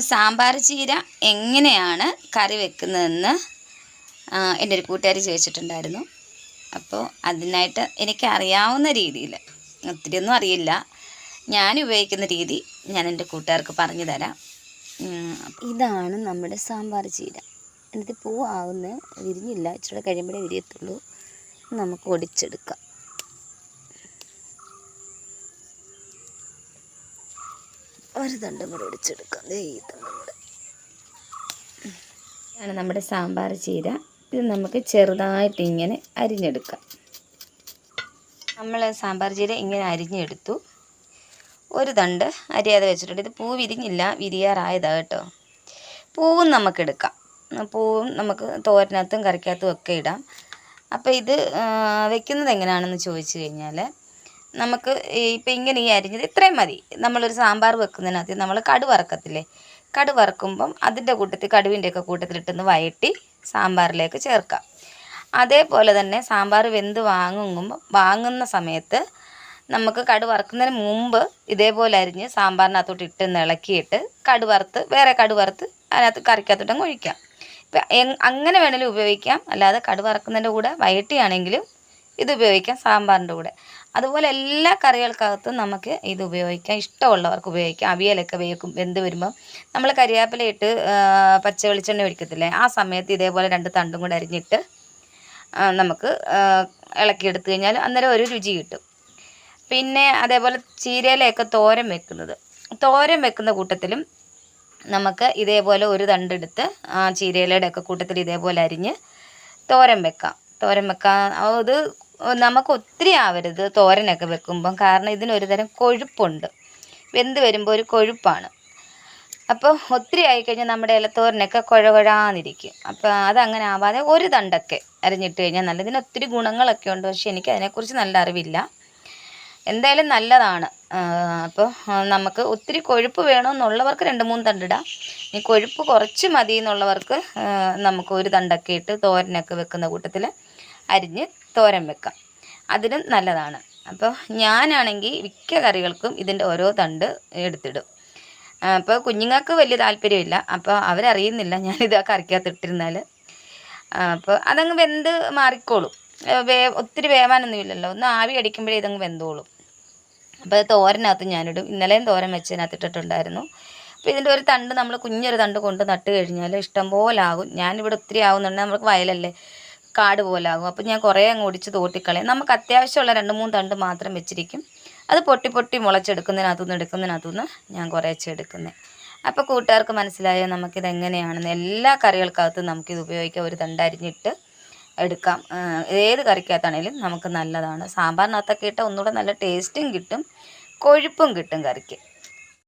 സാമ്പാർ ചീര എങ്ങനെയാണ് കറി വെക്കുന്നതെന്ന് എന്റെ ഒരു കൂട്ടുകാരി ചോദിച്ചിട്ടുണ്ടായിരുന്നു. അപ്പോൾ അതിനായിട്ട് എനിക്ക് അറിയാവുന്ന രീതിയിൽ ഒത്തിരി ഒന്നും അറിയില്ല. ഞാൻ ഉപയോഗിക്കുന്ന രീതി ഞാൻ എന്റെ കൂട്ടുകാർക്ക് പറഞ്ഞു തരാം. ഇതാണ് നമ്മുടെ സാമ്പാർ ചീര. എന്നിട്ട് പൂവാവുന്ന വിരിഞ്ഞില്ല ഇച്ചിരി കഴിയുമ്പോഴേ വിരിയത്തുള്ളൂ. നമുക്ക് ഒടിച്ചെടുക്കാം. ഒരു തണ്ടും കൂടെ ഒടിച്ചെടുക്കാം. ദേ ഈ തണ്ടും കൂടെ. ഇതാണ് നമ്മുടെ സാമ്പാർ ചീര. ഇത് നമുക്ക് ചെറുതായിട്ട് ഇങ്ങനെ അരിഞ്ഞെടുക്കാം. നമ്മൾ സാമ്പാർ ചീര ഇങ്ങനെ അരിഞ്ഞെടുത്തു. ഒരു തണ്ട് അരിയാതെ വെച്ചിട്ടുണ്ട്. ഇത് പൂ വിരിഞ്ഞില്ല വിരിയാറായതാണ് കേട്ടോ. പൂവും നമുക്കെടുക്കാം പൂവും നമുക്ക് തോരനകത്തും കറിക്കകത്തും ഒക്കെ ഇടാം. അപ്പോൾ ഇത് വെക്കുന്നത് എങ്ങനെയാണെന്ന് ചോദിച്ചു കഴിഞ്ഞാൽ നമുക്ക് ഇപ്പം ഇങ്ങനെ ഈ അരിഞ്ഞത് ഇത്രയും മതി. നമ്മളൊരു സാമ്പാർ വെക്കുന്നതിനകത്ത് നമ്മൾ കടു വറക്കത്തില്ലേ? കടു വറക്കുമ്പം അതിന്റെ കൂട്ടത്തിൽ കടുവിന്റെയൊക്കെ കൂട്ടത്തിലിട്ടൊന്ന് വയറ്റി സാമ്പാറിലേക്ക് ചേർക്കാം. അതേപോലെ തന്നെ സാമ്പാർ വെന്ത് വാങ്ങുമ്പോൾ വാങ്ങുന്ന സമയത്ത് നമുക്ക് കടു വറുക്കുന്നതിന് മുമ്പ് ഇതേപോലെ അരിഞ്ഞ് സാമ്പാറിനകത്തോട്ട് ഇട്ട് ഇളക്കിയിട്ട് കടു വറുത്ത് വേറെ കടു വറുത്ത് അതിനകത്ത് കറിക്കകത്തോട്ടങ്ങ് ഒഴിക്കാം. ഇപ്പം അങ്ങനെ വേണമെങ്കിലും ഉപയോഗിക്കാം. അല്ലാതെ കടു വറക്കുന്നതിന്റെ കൂടെ വയറ്റിയാണെങ്കിലും ഇത് ഉപയോഗിക്കാം സാമ്പാറിന്റെ കൂടെ. അതുപോലെ എല്ലാ കറികൾക്കകത്തും നമുക്ക് ഇത് ഉപയോഗിക്കാം. ഇഷ്ടമുള്ളവർക്ക് ഉപയോഗിക്കാം. അവിയലൊക്കെ വേക്കും വെന്ത് വരുമ്പം നമ്മൾ കരിയാപ്പില ഇട്ട് പച്ച വെളിച്ചെണ്ണ ഒഴിക്കത്തില്ലേ? ആ സമയത്ത് ഇതേപോലെ രണ്ട് തണ്ടും കൂടെ അരിഞ്ഞിട്ട് നമുക്ക് ഇളക്കിയെടുത്ത് കഴിഞ്ഞാൽ അന്നേരം ഒരു രുചി കിട്ടും. പിന്നെ അതേപോലെ ചീരയിലൊക്കെ തോരൻ വെക്കുന്നത്. തോരൻ വെക്കുന്ന കൂട്ടത്തിലും നമുക്ക് ഇതേപോലെ ഒരു തണ്ടെടുത്ത് ചീരയിലയുടെ ഒക്കെ കൂട്ടത്തിൽ ഇതേപോലെ അരിഞ്ഞ് തോരൻ വെക്കാം. തോരൻ വെക്കാം. അത് നമുക്ക് ഒത്തിരി ആവരുത് തോരനൊക്കെ വെക്കുമ്പം. കാരണം ഇതിനൊരു തരം കൊഴുപ്പുണ്ട്. വെന്ത് വരുമ്പോൾ ഒരു കൊഴുപ്പാണ്. അപ്പോൾ ഒത്തിരി ആയിക്കഴിഞ്ഞാൽ നമ്മുടെ ഇലത്തോരനൊക്കെ കുഴകുഴാന്നിരിക്കും. അപ്പോൾ അതങ്ങനെ ആവാതെ ഒരു തണ്ടൊക്കെ അരിഞ്ഞിട്ട് കഴിഞ്ഞാൽ നല്ല ഇതിന് ഒത്തിരി ഗുണങ്ങളൊക്കെ ഉണ്ട്. പക്ഷേ എനിക്ക് അതിനെക്കുറിച്ച് നല്ല അറിവില്ല. എന്തായാലും നല്ലതാണ്. അപ്പോൾ നമുക്ക് ഒത്തിരി കൊഴുപ്പ് വേണമെന്നുള്ളവർക്ക് രണ്ട് മൂന്ന് തണ്ടിടാം ഇനി കൊഴുപ്പ് കുറച്ച് മതി എന്നുള്ളവർക്ക് നമുക്ക് ഒരു തണ്ടൊക്കെ ഇട്ട് തോരനൊക്കെ വെക്കുന്ന കൂട്ടത്തിൽ അരിഞ്ഞ് തോരൻ വെക്കാം. അതിലും നല്ലതാണ്. അപ്പോൾ ഞാനാണെങ്കിൽ മിക്ക കറികൾക്കും ഇതിന്റെ ഓരോ തണ്ട് എടുത്തിടും. അപ്പോൾ കുഞ്ഞുങ്ങൾക്ക് വലിയ താല്പര്യമില്ല. അപ്പോൾ അവരറിയുന്നില്ല ഞാനിത് ആ കറിക്കകത്ത് ഇട്ടിരുന്നാൽ അപ്പോൾ അതങ്ങ് വെന്ത് മാറിക്കോളും. വേ ഒത്തിരി വേവാനൊന്നും ഇല്ലല്ലോ. ഒന്ന് ആവി അടിക്കുമ്പോഴേ ഇതങ്ങ് വെന്തോളും. അപ്പോൾ തോരനകത്ത് ഞാനിടും. ഇന്നലെയും തോരൻ വെച്ചതിനകത്ത് ഇട്ടിട്ടുണ്ടായിരുന്നു. അപ്പോൾ ഇതിന്റെ ഒരു തണ്ട് നമ്മൾ കുഞ്ഞൊരു തണ്ട് കൊണ്ട് നട്ട് കഴിഞ്ഞാൽ ഇഷ്ടംപോലെ ആകും. ഞാനിവിടെ ഒത്തിരി ആകുന്നുണ്ടെങ്കിൽ നമുക്ക് വയലല്ലേ. കാട് പോലെ ആകും അപ്പോൾ ഞാൻ കുറേ അങ്ങ് ഒടിച്ച് തോട്ടിക്കളയും. നമുക്ക് അത്യാവശ്യമുള്ള രണ്ട് മൂന്ന് തണ്ട് മാത്രം വെച്ചിരിക്കും. അത് പൊട്ടി പൊട്ടി മുളച്ചെടുക്കുന്നതിനകത്തുനിന്ന് എടുക്കുന്നതിനകത്തുനിന്ന് ഞാൻ കുറേ എടുക്കുന്നത് അപ്പോൾ കൂട്ടുകാർക്ക് മനസ്സിലായോ? നമുക്കിത് എങ്ങനെയാണെന്ന് എല്ലാ കറികൾക്കകത്തും നമുക്കിത് ഉപയോഗിക്കാം. ഒരു തണ്ട് അരിഞ്ഞിട്ട് എടുക്കാം. ഏത് കറിക്കകത്താണേലും നമുക്ക് നല്ലതാണ്. സാമ്പാറിനകത്തൊക്കെ ഇട്ടാൽ ഒന്നുകൂടെ നല്ല ടേസ്റ്റും കിട്ടും. കൊഴുപ്പും കിട്ടും കറിക്ക്.